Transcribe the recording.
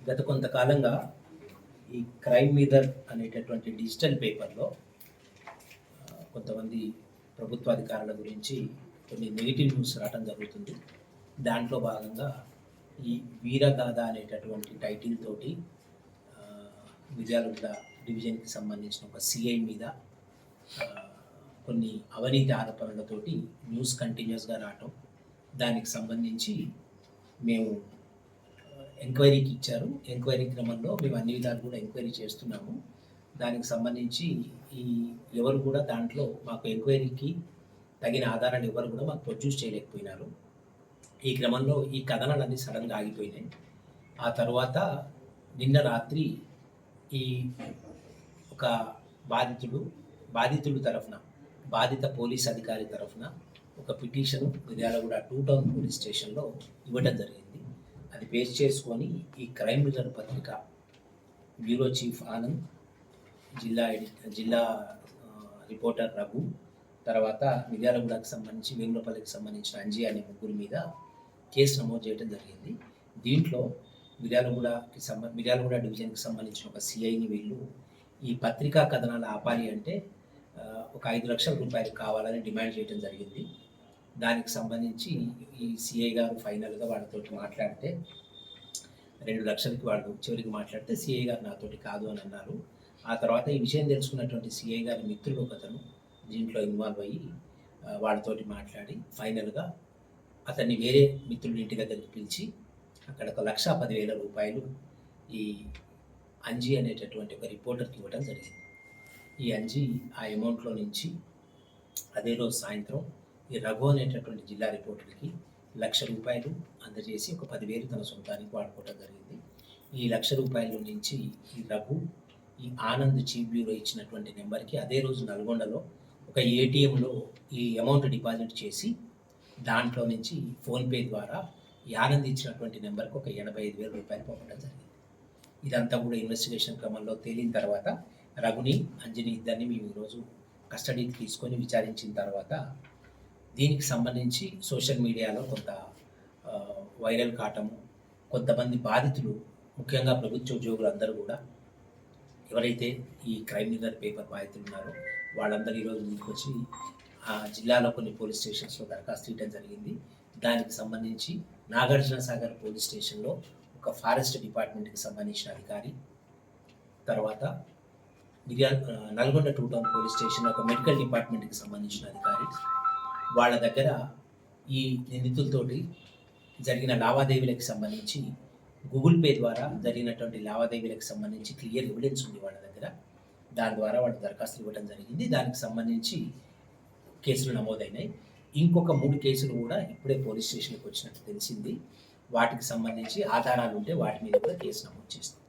గత కొంతకాలంగా ఈ క్రైమ్ మీదర్ అనేటటువంటి డిజిటల్ పేపర్లో కొంతమంది ప్రభుత్వాధికారుల గురించి కొన్ని నెగిటివ్ న్యూస్ రావడం జరుగుతుంది. దాంట్లో భాగంగా ఈ వీరగాథ అనేటటువంటి టైటిల్ తోటి ఆ, డివిజన్కి సంబంధించిన ఒక సిఐ మీద కొన్ని అవినీతి ఆరోపణలతోటి న్యూస్ కంటిన్యూస్గా రావటం దానికి సంబంధించి మేము ఎంక్వైరీకి ఇచ్చారు. ఎంక్వైరీ క్రమంలో మేము అన్ని విధాలు కూడా ఎంక్వైరీ చేస్తున్నాము. దానికి సంబంధించి ఈ ఎవరు కూడా దాంట్లో మాకు ఎంక్వైరీకి తగిన ఆధారాలు ఎవరు కూడా మాకు ప్రొడ్యూస్ చేయలేకపోయినారు. ఈ క్రమంలో ఈ కథనాలన్నీ సడన్గా ఆగిపోయినాయి. ఆ తర్వాత నిన్న రాత్రి ఈ ఒక బాధితుడు బాధితుడు తరఫున బాధిత పోలీస్ అధికారి తరఫున ఒక petition Miryalaguda two town police స్టేషన్లో ఇవ్వడం జరిగింది. అది బేస్ చేసుకొని ఈ క్రైమ్ మిర్రర్ పత్రిక బ్యూరో చీఫ్ ఆనంద్ జిల్లా జిల్లా రిపోర్టర్ రఘు తర్వాత మిర్యాలగూడకు సంబంధించి వేములపల్లికి సంబంధించిన అంజీ అనే ముగ్గురు మీద కేసు నమోదు చేయడం జరిగింది. దీంట్లో మిర్యాలగూడకి సంబ మిర్యాలగూడ డివిజన్కి సంబంధించిన ఒక సిఐని వీళ్ళు ఈ పత్రికా కథనాలు ఆపాలి అంటే ఒక ఐదు లక్షల రూపాయలు కావాలని డిమాండ్ చేయడం జరిగింది. దానికి సంబంధించి ఈ సిఐ గారు ఫైనల్గా వాళ్ళతో మాట్లాడితే రెండు లక్షలకి వాళ్ళు చివరికి మాట్లాడితే సిఐ గారు నాతోటి కాదు అని అన్నారు. ఆ తర్వాత ఈ విషయం తెలుసుకున్నటువంటి సిఐ గారి మిత్రుడు ఒకతను దీంట్లో ఇన్వాల్వ్ అయ్యి వాళ్ళతోటి మాట్లాడి ఫైనల్గా అతన్ని వేరే మిత్రుడి ఇంటి దగ్గరికి పిలిచి అక్కడ ఒక లక్ష పదివేల రూపాయలు ఈ అంజీ అనేటటువంటి ఒక రిపోర్టర్కి ఇవ్వడం జరిగింది. ఈ అంజీ ఆ అమౌంట్లో నుంచి అదే రోజు సాయంత్రం ఈ రఘు అనేటటువంటి జిల్లా రిపోర్టులకి లక్ష రూపాయలు అందజేసి ఒక పదివేలు తన సొంతానికి వాడుకోవడం జరిగింది. ఈ లక్ష రూపాయల నుంచి ఈ రఘు ఈ ఆనంద్ చీఫ్ బ్యూరో ఇచ్చినటువంటి నెంబర్కి అదే రోజు నల్గొండలో ఒక ఏటీఎంలో ఈ అమౌంట్ డిపాజిట్ చేసి దాంట్లో నుంచి ఫోన్పే ద్వారా ఈ ఆనంద్ ఇచ్చినటువంటి నెంబర్కి ఒక ఎనభై ఐదు వేల రూపాయలు పంపడం జరిగింది. ఇదంతా కూడా ఇన్వెస్టిగేషన్ క్రమంలో తేలిన తర్వాత రఘుని అంజని ఇద్దరిని మేము ఈరోజు కస్టడీకి తీసుకొని విచారించిన తర్వాత దీనికి సంబంధించి సోషల్ మీడియాలో కొంత వైరల్ కావటము కొంతమంది బాధితులు ముఖ్యంగా ప్రభుత్వ ఉద్యోగులు అందరూ కూడా ఎవరైతే ఈ క్రైమ్ నిగర్ పేపర్ బాధితులు ఉన్నారో వాళ్ళందరూ ఈరోజు ముందుకు వచ్చి ఆ జిల్లాలో కొన్ని పోలీస్ స్టేషన్స్లో దరఖాస్తు ఇవ్వడం జరిగింది. దానికి సంబంధించి నాగార్జున సాగర్ పోలీస్ స్టేషన్లో ఒక ఫారెస్ట్ డిపార్ట్మెంట్కి సంబంధించిన అధికారి తర్వాత Miryala Nalgonda two town police station ఒక మెడికల్ డిపార్ట్మెంట్కి సంబంధించిన అధికారి వాళ్ళ దగ్గర ఈ నిందితులతోటి జరిగిన లావాదేవీలకు సంబంధించి గూగుల్ పే ద్వారా జరిగినటువంటి లావాదేవీలకు సంబంధించి క్లియర్ ఎవిడెన్స్ ఉంది వాళ్ళ దగ్గర. దాని ద్వారా వాళ్ళు దరఖాస్తులు ఇవ్వడం జరిగింది. దానికి సంబంధించి కేసులు నమోదైనాయి. ఇంకొక మూడు కేసులు కూడా ఇప్పుడే పోలీస్ స్టేషన్కి వచ్చినట్టు తెలిసింది. వాటికి సంబంధించి ఆధారాలు ఉంటే వాటి మీద కూడా కేసు నమోదు చేస్తుంది